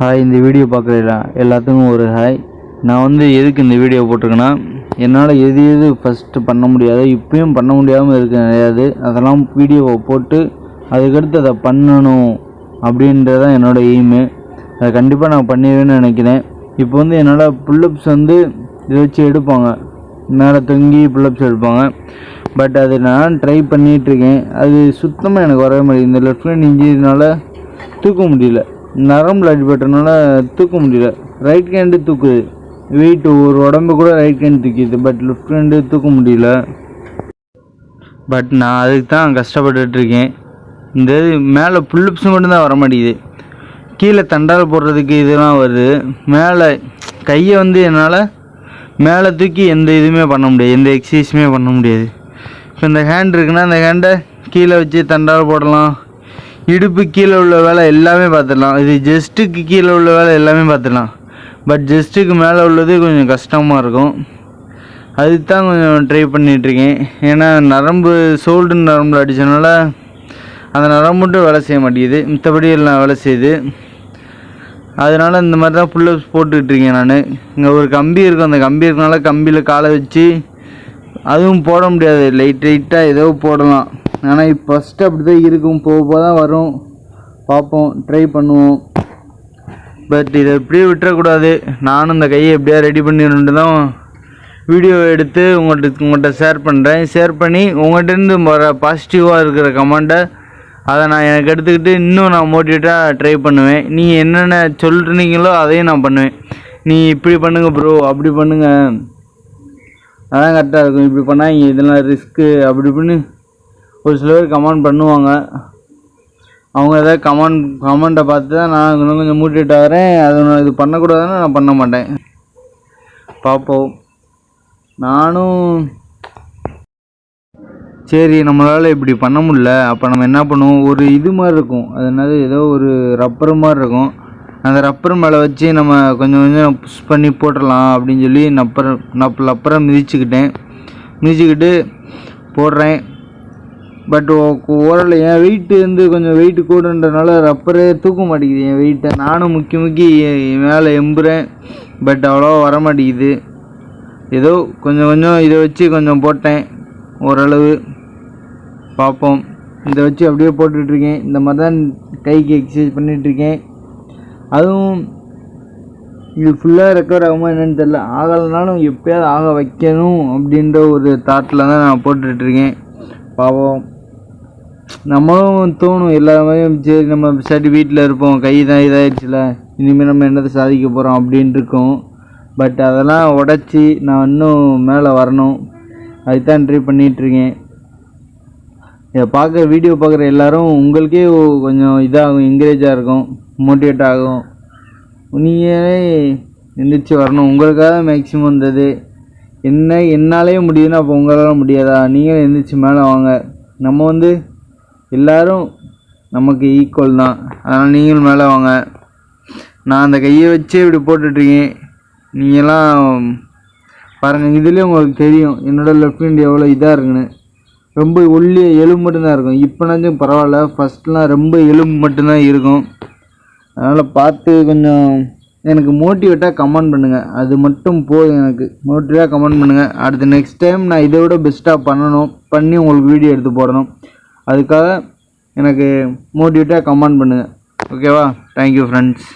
Hi இந்த video பார்க்குறீங்களா? எல்லாத்துக்கும் ஒரு ஹாய் நான் வந்து எதுக்கு இந்த வீடியோ போட்டிருக்கேன்னா என்னால் எது எது ஃபஸ்ட்டு பண்ண முடியாது இப்பயும் பண்ண முடியாமல் இருக்க கிடையாது. அதெல்லாம் வீடியோவை போட்டு அதுக்கடுத்து அதை பண்ணணும் அப்படின்றது தான் என்னோடய எய்மு அதை கண்டிப்பாக நான் பண்ணிடுவேன்னு நினைக்கிறேன். இப்போ வந்து என்னால் புல்லப்ஸ் வந்து இதை வச்சு எடுப்பாங்க. மேலே தொங்கி புல்லப்ஸ் எடுப்பாங்க. பட் அது நான் ட்ரை பண்ணிகிட்ருக்கேன் அது சுத்தமாக எனக்கு வரவே மாட்டேங்குது. இந்த லெஃப்ட் ஹேண்ட் தூக்க முடியல. நரம்பில் அடிபட்டனால தூக்க முடியல. ரைட் ஹேண்டு தூக்குது. வெயிட் ஒரு உடம்பு கூட ரைட் ஹேண்ட் தூக்கிது. பட் லெஃப்ட் ஹேண்டு தூக்க முடியல. பட் நான் அதுக்கு தான் கஷ்டப்பட்டுருக்கேன் இந்த இது மேலே புல்லுப்ஸ் மட்டும்தான் வர மாட்டேங்குது. கீழே தண்டால் போடுறதுக்கு இதெல்லாம் வருது. மேலே கையை வந்து என்னால் மேலே தூக்கி எந்த இதுவுமே பண்ண முடியாது. எந்த எக்ஸசைஸுமே பண்ண முடியாது. இப்போ இந்த ஹேண்ட் இருக்குன்னா அந்த ஹேண்டை கீழே வச்சு தண்டால் போடலாம். இடுப்பு கீழே உள்ள வேலை எல்லாமே பார்த்துடலாம். இது ஜெஸ்ட்டுக்கு கீழே உள்ள வேலை எல்லாமே பார்த்துடலாம். பட் ஜெஸ்ட்டுக்கு மேலே உள்ளது கொஞ்சம் கஷ்டமாக இருக்கும். அதுக்கு தான் கொஞ்சம் ட்ரை பண்ணிகிட்ருக்கேன் ஏன்னா நரம்பு சோல்டு நரம்பில் அடித்தனால அந்த நரம்பு மட்டும் வேலை செய்ய மாட்டேங்குது. மித்தபடி எல்லாம் வேலை செய்யுது. அதனால் இந்த மாதிரி தான் புல்லப்ஸ் போட்டுக்கிட்டு இருக்கேன் நான். இங்கே ஒரு கம்பி இருக்கும். அந்த கம்பி இருக்கனால கம்பியில் காலை வச்சு அதுவும் போட முடியாது. லைட் லைட்டாக ஏதோ போடலாம். ஆனால் இப்போ ஃபஸ்ட்டு அப்படி தான் இருக்கும். போக போக தான் வரும். பார்ப்போம். ட்ரை பண்ணுவோம். பட் இதை எப்படியும் விட்டுறக்கூடாது. நானும் இந்த கையை எப்படியா ரெடி பண்ணிடணுன்ட்டு தான் வீடியோ எடுத்து உங்கள்கிட்ட உங்கள்கிட்ட ஷேர் பண்ணுறேன் ஷேர் பண்ணி உங்கள்கிட்டருந்து வர பாசிட்டிவாக இருக்கிற கமெண்ட்டை அதை நான் எனக்கு எடுத்துக்கிட்டு இன்னும் நான் மோட்டிவேட்டாக ட்ரை பண்ணுவேன். நீங்கள் என்னென்ன சொல்கிறீங்களோ அதையும் நான் பண்ணுவேன். நீ இப்படி பண்ணுங்க ப்ரோ அப்படி பண்ணுங்க. அதான் கரெக்டாக இருக்கும். இப்படி பண்ணால் இங்கே இதெல்லாம் ரிஸ்க்கு அப்படி இப்படின்னு ஒரு சில பேர் கமெண்ட் பண்ணுவாங்க. அவங்க ஏதாவது கமெண்ட் கமெண்ட்டை பார்த்து தான் நான் இன்னும் கொஞ்சம் மோட்டிவேட் ஆகிறேன் அது நான் இது பண்ணக்கூடாதுன்னு நான் பண்ண மாட்டேன். பார்ப்போம். நானும் சரி நம்மளால் இப்படி பண்ண முடியல. அப்போ நம்ம என்ன பண்ணுவோம்? ஒரு இது மாதிரி இருக்கும். அது என்னது? ஏதோ ஒரு ரப்பர் மாதிரி இருக்கும். அந்த ரப்பர் மேலே வச்சு நம்ம கொஞ்சம் கொஞ்சம் புஷ் பண்ணி போட்டுடலாம் அப்படின்னு சொல்லி நப்பர் நப் லப்பரை மிதிச்சுக்கிட்டேன். மிதிச்சுக்கிட்டு போடுறேன். பட் ஓரளவு என் வெயிட்டு வந்து கொஞ்சம் வெயிட்டு கூடன்றனால ரப்பரே தூக்க மாட்டேங்குது. என் வெயிட்டை நானும் முக்கி முக்கி மேலே எம்புறேன். பட் அவ்வளோவா வர மாட்டேங்குது. ஏதோ கொஞ்சம் கொஞ்சம் இதை வச்சு கொஞ்சம் போட்டேன். ஓரளவு. பார்ப்போம் இதை வச்சு அப்படியே போட்டுட்ருக்கேன். இந்த மாதிரி தான் கைக்கு எக்ஸசைஸ் பண்ணிகிட்ருக்கேன் அதுவும் இது ஃபுல்லாக ரெக்கவர் ஆகுமா என்னென்னு தெரில ஆகலைனாலும் எப்போயாவது ஆக வைக்கணும் அப்படின்ற ஒரு தாட்டில் தான் நான் போட்டுட்ருக்கேன். பாவம். நம்மளும் தோணும் எல்லாமே சரி நம்ம சரி வீட்டில் இருப்போம். கை தான் இதாகிடுச்சுல இனிமேல் நம்ம என்னத்தை சாதிக்க போகிறோம் அப்படின்ட்டு இருக்கோம். பட் அதெல்லாம் உடச்சி நான் இன்னும் மேலே வரணும். அதுதான் ட்ரை பண்ணிகிட்ருக்கேன் இதை பார்க்குற வீடியோ பார்க்குற எல்லாரும் உங்களுக்கே கொஞ்சம் இதாகும் என்கரேஜாக இருக்கும் மோட்டிவேட் ஆகும் நீங்களே எந்திரிச்சு வரணும். உங்களுக்காக மேக்ஸிமம் இருந்தது என்ன என்னாலே முடியுதுன்னா அப்போ உங்களால் முடியாதா? நீங்களும் எழுந்திரிச்சி மேலே வாங்க. நம்ம வந்து எல்லாரும் நமக்கு ஈக்குவல் தான். அதனால் நீங்களும் மேலே வாங்க. நான் அந்த கையை வச்சு இப்படி போட்டுட்ருக்கேன் நீங்கள்லாம் பாருங்கள் இதுலேயே உங்களுக்கு தெரியும். என்னோடய லெஃப்ட் ஹேண்ட் எவ்வளோ இதாக இருக்குன்னு. ரொம்ப ஒல்லி எலும்பு மட்டும்தான் இருக்கும். இப்போனாச்சும் பரவாயில்ல. ஃபஸ்ட்லாம் ரொம்ப எலும்பு மட்டும்தான் இருக்கும். அதனால் பார்த்து கொஞ்சம் எனக்கு மோட்டிவேட்டாக கமெண்ட் பண்ணுங்கள் அது மட்டும் போதும் எனக்கு. மோட்டிவேட்டாக கமெண்ட் பண்ணுங்கள் அடுத்து நெக்ஸ்ட் டைம் நான் இதை விட பெஸ்ட்டாக பண்ணணும் பண்ணி உங்களுக்கு வீடியோ எடுத்து போடணும். அதுக்காக எனக்கு மோட்டிவேட்டாக கமெண்ட் பண்ணுங்கள் ஓகேவா தேங்க்யூ ஃப்ரெண்ட்ஸ்